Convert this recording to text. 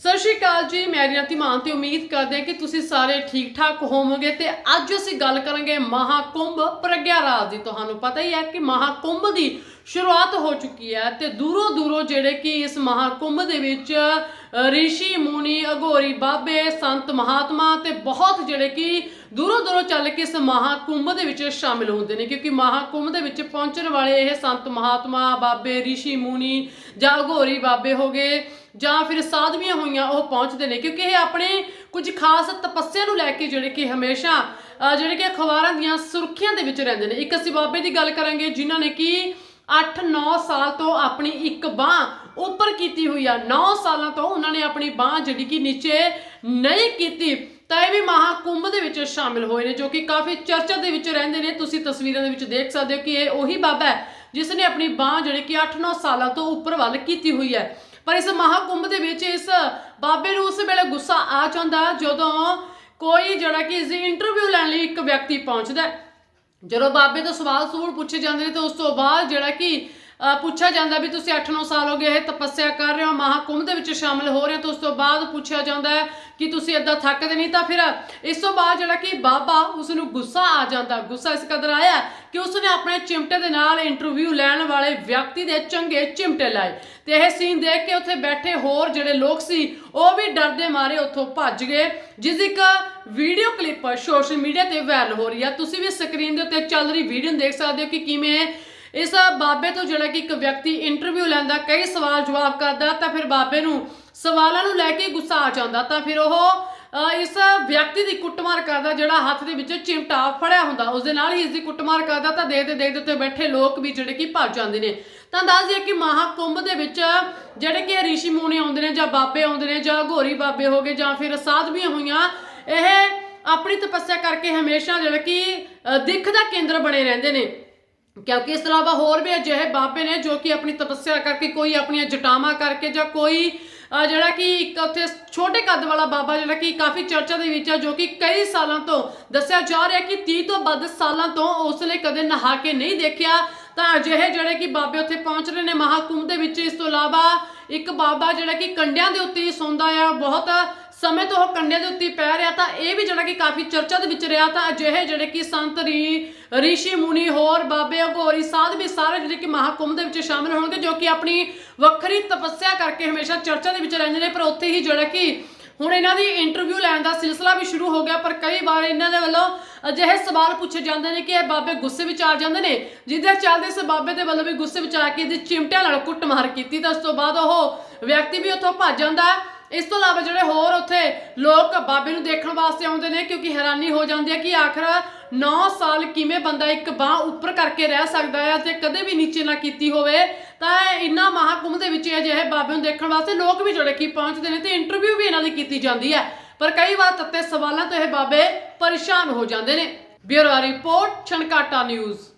ਸਤਿ ਸ਼੍ਰੀ ਅਕਾਲ ਜੀ, ਮੈਂ ਰਿਆਤੀ ਮਾਨ ਤੇ ਉਮੀਦ ਕਰਦੇ ਹਾਂ ਕਿ ਤੁਸੀਂ ਸਾਰੇ ਠੀਕ ਠਾਕ ਹੋਵੋਗੇ ਤੇ ਅੱਜ ਅਸੀਂ ਗੱਲ ਕਰਾਂਗੇ ਮਹਾਕੁੰਭ ਪ੍ਰਗਿਆ ਰਾਜ ਦੀ। ਤੁਹਾਨੂੰ ਪਤਾ ਹੀ ਹੈ ਕਿ ਮਹਾਕੁੰਭ ਦੀ ਸ਼ੁਰੂਆਤ ਹੋ ਚੁੱਕੀ ਹੈ ਤੇ ਦੂਰੋਂ ਦੂਰੋਂ ਜਿਹੜੇ ਕਿ ਇਸ ਮਹਾਕੁੰਭ ਦੇ ਵਿੱਚ ਰਿਸ਼ੀ, ਮੂਨੀ, ਅਘੋਰੀ, ਬਾਬੇ, ਸੰਤ, ਮਹਾਤਮਾ ਤੇ ਬਹੁਤ ਜਿਹੜੇ ਕਿ ਦੂਰੋਂ ਦੂਰੋਂ ਚੱਲ ਕੇ ਇਸ ਮਹਾਕੁੰਭ ਦੇ ਵਿੱਚ ਸ਼ਾਮਿਲ ਹੁੰਦੇ ਨੇ, ਕਿਉਂਕਿ ਮਹਾਕੁੰਭ ਦੇ ਵਿੱਚ ਪਹੁੰਚਣ ਵਾਲੇ ਇਹ ਸੰਤ ਮਹਾਤਮਾ, ਬਾਬੇ, ਰਿਸ਼ੀ, ਮੂਨੀ ਜਾਂ ਅਘੋਰੀ ਬਾਬੇ ਹੋਗੇ ਜਾਂ ਫਿਰ ਸਾਧਵੀਆਂ ਹੋਈਆਂ, ਉਹ ਪਹੁੰਚਦੇ ਨੇ, ਕਿਉਂਕਿ ਇਹ ਆਪਣੇ ਕੁਝ ਖਾਸ ਤਪੱਸਿਆ ਨੂੰ ਲੈ ਕੇ ਜਿਹੜੇ ਕਿ ਹਮੇਸ਼ਾ ਜਿਹੜੇ ਕਿ ਅਖਬਾਰਾਂ ਦੀਆਂ ਸੁਰਖੀਆਂ ਦੇ ਵਿੱਚ ਰਹਿੰਦੇ ਨੇ। ਇੱਕ ਅਸੀਂ ਬਾਬੇ ਦੀ ਗੱਲ ਕਰਾਂਗੇ ਜਿਨ੍ਹਾਂ ਨੇ ਕਿ 8-9 ਸਾਲ ਤੋਂ ਆਪਣੀ ਇੱਕ ਬਾਹ ਉੱਪਰ ਕੀਤੀ ਹੋਈ ਆ। 9 ਸਾਲਾਂ ਤੋਂ ਉਹਨਾਂ ਨੇ ਆਪਣੀ ਬਾਹ ਜਿਹੜੀ ਕਿ ਨੀਚੇ ਨਹੀਂ ਕੀਤੀ, ਤਾਂ ਇਹ ਵੀ ਮਹਾਕੁੰਭ ਦੇ ਵਿੱਚ ਸ਼ਾਮਿਲ ਹੋਏ ਨੇ, ਜੋ ਕਿ ਕਾਫੀ ਚਰਚਾ ਦੇ ਵਿੱਚ ਰਹਿੰਦੇ ਨੇ। ਤੁਸੀਂ ਤਸਵੀਰਾਂ ਦੇ ਵਿੱਚ ਦੇਖ ਸਕਦੇ ਹੋ ਕਿ ਇਹ ਉਹੀ ਬਾਬਾ ਹੈ, ਜਿਸ ਨੇ ਆਪਣੀ ਬਾਹ ਜਿਹੜੀ ਕਿ 8-9 ਸਾਲਾਂ ਤੋਂ ਉੱਪਰ ਵੱਲ ਕੀਤੀ ਹੋਈ ਹੈ। ਪਰ ਇਸ ਮਹਾਕੁੰਭ ਦੇ ਵਿੱਚ ਇਸ ਬਾਬੇ ਨੂੰ ਉਸ ਵੇਲੇ ਗੁੱਸਾ ਆ ਜਾਂਦਾ ਜਦੋਂ ਕੋਈ ਜਿਹੜਾ ਕਿ ਇਸ ਦੀ ਇੰਟਰਵਿਊ ਲੈਣ ਲਈ ਇੱਕ ਵਿਅਕਤੀ ਪਹੁੰਚਦਾ ਜਦੋਂ ਬਾਬੇ ਤੋਂ ਸਵਾਲ ਸੂਲ ਪੁੱਛੇ ਜਾਂਦੇ ਨੇ, ਤੇ ਉਸ ਤੋਂ ਬਾਅਦ ਜਿਹੜਾ ਕਿ ਪੁੱਛਿਆ ਜਾਂਦਾ ਵੀ ਤੁਸੀਂ 8-9 ਸਾਲ ਹੋ ਗਏ ਇਹ ਤਪੱਸਿਆ ਕਰ ਰਹੇ ਹੋ, ਮਹਾਕੁੰਭ ਦੇ ਵਿੱਚ ਸ਼ਾਮਿਲ ਹੋ ਰਹੇ ਹੋ, ਤਾਂ ਉਸ ਤੋਂ ਬਾਅਦ ਪੁੱਛਿਆ ਜਾਂਦਾ ਹੈ ਕਿ ਤੁਸੀਂ ਏਦਾਂ ਥੱਕਦੇ ਨਹੀਂ, ਤਾਂ ਫਿਰ ਇਸ ਤੋਂ ਬਾਅਦ ਜਿਹੜਾ ਕਿ ਬਾਬਾ ਉਸ ਨੂੰ ਗੁੱਸਾ ਆ ਜਾਂਦਾ, ਗੁੱਸਾ ਇਸ ਕਦਰ ਆਇਆ ਕਿ ਉਸ ਨੇ ਆਪਣੇ ਚਿਮਟੇ ਦੇ ਨਾਲ ਇੰਟਰਵਿਊ ਲੈਣ ਵਾਲੇ ਵਿਅਕਤੀ ਦੇ ਚੰਗੇ ਚਿਮਟੇ ਲਾਏ। ਤੇ ਇਹ ਸੀਨ ਦੇਖ ਕੇ ਉੱਥੇ ਬੈਠੇ ਹੋਰ ਜਿਹੜੇ ਲੋਕ ਸੀ, ਉਹ ਵੀ ਡਰਦੇ ਮਾਰੇ, ਉੱਥੋਂ ਭੱਜ ਗਏ, ਜਿਸ ਦੀ ਇੱਕ ਵੀਡੀਓ ਕਲਿੱਪ ਸੋਸ਼ਲ ਮੀਡੀਆ ਤੇ ਵਾਇਰਲ ਹੋ ਰਹੀ ਆ। ਤੁਸੀਂ ਵੀ ਸਕਰੀਨ ਦੇ ਉੱਤੇ ਚੱਲ ਰਹੀ ਵੀਡੀਓ ਨੂੰ ਦੇਖ ਸਕਦੇ ਹੋ ਕਿ ਕਿਵੇਂ ਇਸ ਬਾਬੇ ਤੋਂ ਜਿਹੜਾ ਕਿ ਇੱਕ ਵਿਅਕਤੀ ਇੰਟਰਵਿਊ ਲੈਂਦਾ, ਕਈ ਸਵਾਲ ਜਵਾਬ ਕਰਦਾ, ਤਾਂ ਫਿਰ ਬਾਬੇ ਨੂੰ ਸਵਾਲਾਂ ਨੂੰ ਲੈ ਕੇ ਗੁੱਸਾ ਆ ਜਾਂਦਾ, ਤਾਂ ਫਿਰ ਉਹ ਇਸ ਵਿਅਕਤੀ ਦੀ ਕੁੱਟਮਾਰ ਕਰਦਾ ਜਿਹੜਾ ਹੱਥ ਦੇ ਵਿੱਚ ਚਿਮਟਾ ਫੜਿਆ ਹੁੰਦਾ ਉਸ ਦੇ ਨਾਲ ਹੀ ਇਸ ਦੀ ਕੁੱਟਮਾਰ ਕਰਦਾ, ਤਾਂ ਦੇਖਦੇ ਦੇਖਦੇ ਉੱਤੇ ਬੈਠੇ ਲੋਕ ਵੀ ਜਿਹੜੇ ਕਿ ਭੱਜ ਜਾਂਦੇ ਨੇ। ਤਾਂ ਦੱਸ ਦਈਏ ਕਿ ਮਹਾਕੁੰਭ ਦੇ ਵਿੱਚ ਜਿਹੜੇ ਕਿ ਰਿਸ਼ੀ ਮੁਨੀ ਆਉਂਦੇ ਨੇ, ਜਾਂ ਬਾਬੇ ਆਉਂਦੇ ਨੇ, ਜਾਂ ਘੋਰੀ ਬਾਬੇ ਹੋਗੇ ਜਾਂ ਫਿਰ ਸਾਧਵੀਆਂ ਹੋਈਆਂ, ਇਹ ਆਪਣੀ ਤਪੱਸਿਆ ਕਰਕੇ ਹਮੇਸ਼ਾ ਜਿਹੜਾ ਕਿ ਦਿੱਖ ਦਾ ਕੇਂਦਰ ਬਣੇ ਰਹਿੰਦੇ ਨੇ। ਕਿਉਂਕਿ ਇਸ ਤੋਂ ਇਲਾਵਾ ਹੋਰ ਵੀ ਅਜਿਹੇ ਬਾਬੇ ਨੇ ਜੋ ਕਿ ਆਪਣੀ ਤਪੱਸਿਆ ਕਰਕੇ, ਕੋਈ ਆਪਣੀਆਂ ਜਟਾਵਾਂ ਕਰਕੇ ਜਾਂ ਕੋਈ ਜਿਹੜਾ ਕਿ ਇੱਕ ਉੱਥੇ ਛੋਟੇ ਕੱਦ ਵਾਲਾ ਬਾਬਾ ਜਿਹੜਾ ਕਿ ਕਾਫੀ ਚਰਚਾ ਦੇ ਵਿੱਚ ਆ, ਜੋ ਕਿ ਕਈ ਸਾਲਾਂ ਤੋਂ ਦੱਸਿਆ ਜਾ ਰਿਹਾ ਕਿ 30 ਤੋਂ ਵੱਧ ਸਾਲਾਂ ਤੋਂ ਉਸਨੇ ਕਦੇ ਨਹਾ ਕੇ ਨਹੀਂ ਦੇਖਿਆ। ਤਾਂ ਅਜਿਹੇ ਜਿਹੜੇ ਕਿ ਬਾਬੇ ਉੱਥੇ ਪਹੁੰਚ ਰਹੇ ਨੇ ਮਹਾਕੁੰਭ ਦੇ ਵਿੱਚ, ਇਸ ਤੋਂ ਇਲਾਵਾ ਇੱਕ ਬਾਬਾ ਜਿਹੜਾ ਕਿ ਕੰਡਿਆਂ ਦੇ ਉੱਤੇ ਹੀ ਸੌਂਦਾ ਆ, ਬਹੁਤ ਸਮੇਂ ਤੋਂ ਉਹ ਕੰਡਿਆਂ ਦੇ ਉੱਤੇ ਪੈ ਰਿਹਾ ਤਾਂ ਇਹ ਵੀ ਜਿਹੜਾ ਕਿ ਕਾਫੀ ਚਰਚਾ ਦੇ ਵਿੱਚ ਰਿਹਾ ਤਾਂ ਅਜਿਹੇ ਜਿਹੜੇ ਕਿ ਸੰਤ ਰੀ, ਰਿਸ਼ੀ, ਮੁਨੀ, ਹੋਰ, ਬਾਬੇ, ਅਘੋਰੀ, ਸਾਧ ਵੀ ਸਾਰੇ ਜਿਹੜੇ ਕਿ ਮਹਾਕੁੰਭ ਦੇ ਵਿੱਚ ਸ਼ਾਮਿਲ ਹੋਣਗੇ ਜੋ ਕਿ ਆਪਣੀ ਵੱਖਰੀ ਤਪੱਸਿਆ ਕਰਕੇ ਹਮੇਸ਼ਾ ਚਰਚਾ ਦੇ ਵਿੱਚ ਰਹਿੰਦੇ ਨੇ, ਪਰ ਉੱਥੇ ਹੀ ਜਿਹੜਾ ਕਿ ਹੁਣ ਇਹਨਾਂ ਦੀ ਇੰਟਰਵਿਊ ਲੈਣ ਦਾ ਸਿਲਸਿਲਾ ਵੀ ਸ਼ੁਰੂ ਹੋ ਗਿਆ, ਪਰ ਕਈ ਵਾਰ ਇਹਨਾਂ ਦੇ ਵੱਲੋਂ ਅਜਿਹੇ ਸਵਾਲ ਪੁੱਛੇ ਜਾਂਦੇ ਨੇ ਕਿ ਇਹ ਬਾਬੇ ਗੁੱਸੇ ਵਿੱਚ ਆ ਜਾਂਦੇ ਨੇ, ਜਿਹਦੇ ਚੱਲਦੇ ਇਸ ਬਾਬੇ ਦੇ ਵੱਲੋਂ ਵੀ ਗੁੱਸੇ ਵਿੱਚ ਆ ਕੇ ਇਹਦੀ ਚਿਮਟਿਆਂ ਨਾਲ ਕੁੱਟਮਾਰ ਕੀਤੀ, ਤਾਂ ਉਸ ਤੋਂ ਬਾਅਦ ਉਹ ਵਿਅਕਤੀ ਵੀ ਉੱਥੋਂ ਭੱਜ ਜਾਂਦਾ ਹੈ। ਇਸ ਤੋਂ ਇਲਾਵਾ ਜਿਹੜੇ ਹੋਰ ਉੱਥੇ ਲੋਕ ਬਾਬੇ ਨੂੰ ਦੇਖਣ ਵਾਸਤੇ ਆਉਂਦੇ ਨੇ, ਕਿਉਂਕਿ ਹੈਰਾਨੀ ਹੋ ਜਾਂਦੀ ਹੈ ਕਿ ਆਖਰ 9 ਸਾਲ ਕਿਵੇਂ ਬੰਦਾ ਇੱਕ ਬਾਹ ਉੱਪਰ ਕਰਕੇ ਰਹਿ ਸਕਦਾ ਹੈ ਤੇ ਕਦੇ ਵੀ ਨੀਚੇ ਨਾ ਕੀਤੀ ਹੋਵੇ। ਤਾਂ ਇੰਨਾ ਮਹਾਕੁੰਭ ਦੇ ਵਿੱਚ ਅਜਿਹੇ ਬਾਬੇ ਨੂੰ ਦੇਖਣ ਵਾਸਤੇ ਲੋਕ ਵੀ ਜਿਹੜੇ ਕਿ ਪਹੁੰਚਦੇ ਨੇ ਤੇ ਇੰਟਰਵਿਊ ਵੀ ਇਹਨਾਂ ਦੀ ਕੀਤੀ ਜਾਂਦੀ ਹੈ। ਪਰ ਕਈ ਵਾਰ ਤੱਤੇ ਸਵਾਲਾਂ ਤੋਂ ਇਹ ਬਾਬੇ ਪਰੇਸ਼ਾਨ ਹੋ ਜਾਂਦੇ ਨੇ। Bureau report, Chhankata news.